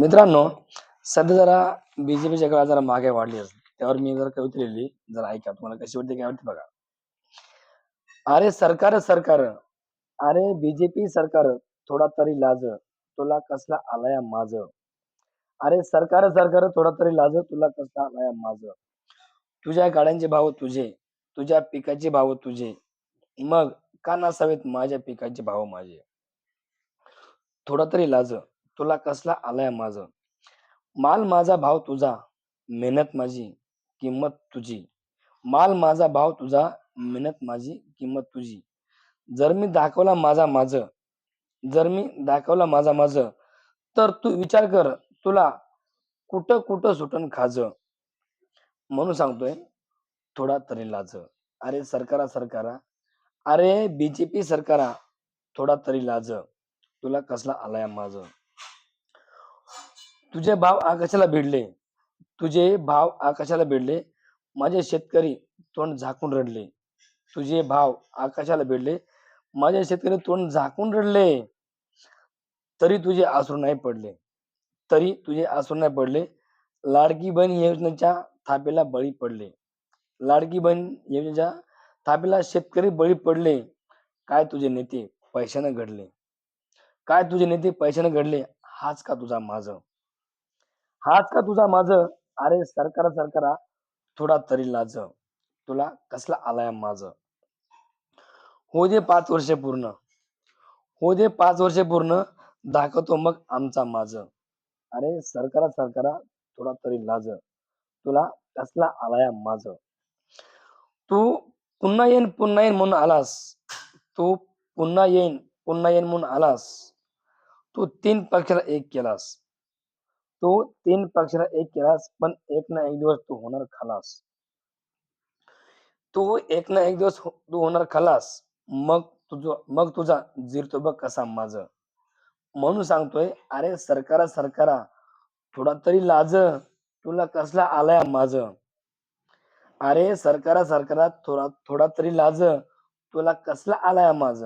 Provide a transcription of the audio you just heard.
मित्रांनो सध्या जरा बीजेपीच्या जगा जरा मागे वाढली त्यावर मी जर कविता लिहिली. जरा ऐका तुम्हाला कशी वाटते काय वाटते बघा. अरे सरकार सरकार. अरे बीजेपी सरकार थोडा तरी लाज. तुला कसला आलाय माझ. अरे सरकार सरकार थोडा तरी लाज. तुला कसला आलाय माझ. तुझ्या गाड्यांचे भाव तुझे. तुझ्या पिकाचे भाव तुझे. मग का नसावेत माझ्या पिकाचे भाव माझे? थोडा तरी लाज. तुला कसला आलाय माझं? माल माझा भाव तुझा मेहनत माझी किंमत तुझी. माल माझा भाव तुझा मेहनत माझी किंमत तुझी. जर मी दाखवला माझा माझ जर मी दाखवला माझा माझ तर तू विचार कर तुला कुठं कुठं सुटन खाज? म्हणून सांगतोय थोडा तरी लाज. अरे सरकारा सरकारा. अरे बीजेपी सरकारा थोडा तरी लाज. तुला कसला आलाय माझं? तुझे भाव आकाशाला भिडले? तुझे भाव आकाशाला भिडले? माझे शेतकरी तोंड झाकून रडले. तुझे भाव आकाशाला भिडले? माझे शेतकरी तोंड झाकून रडले. तरी तुझे आसरू नाही पडले. तरी तुझे आसरू नाही पडले. लाडकी बहीण योजनेच्या थापेला बळी पडले. लाडकी बहीण योजनेच्या थापेला शेतकरी बळी पडले. काय तुझे नेते पैशाने घडले? काय तुझे नेते पैशाने घडले? हाच का तुझा माझं? हाच का तुझा माझ? अरे सरकार सरकारा थोडा तरी लाज. तुला कसला आलाय माझ? हो दे पाच वर्ष पूर्ण. हो दे पाच वर्ष पूर्ण. दाखवतो मग आमचा माझ. अरे सरकारा सरकारा थोडा तरी लाज. तुला कसला आलाय माझ? तू पुन्हा येईन पुन्हा येईन म्हणून आलास. तू पुन्हा येईन पुन्हा येईन म्हणून आलास. तू तीन पक्षाला एक केलास. तो तीन पक्षाला एक केलास पण एक ना एक दिवस तू होणार खलास. तू एक ना एक दिवस हो, तू होणार खलास. मग तुझं मग तुझा जिरतो बघ कसा माझ? म्हणून सांगतोय अरे सरकारा सरकारा थोडा तरी लाज. तुला कसला आलाय माझ? अरे सरकारा सरकारा थोडा थोडा तरी लाज. तुला कसला आलाय माझ?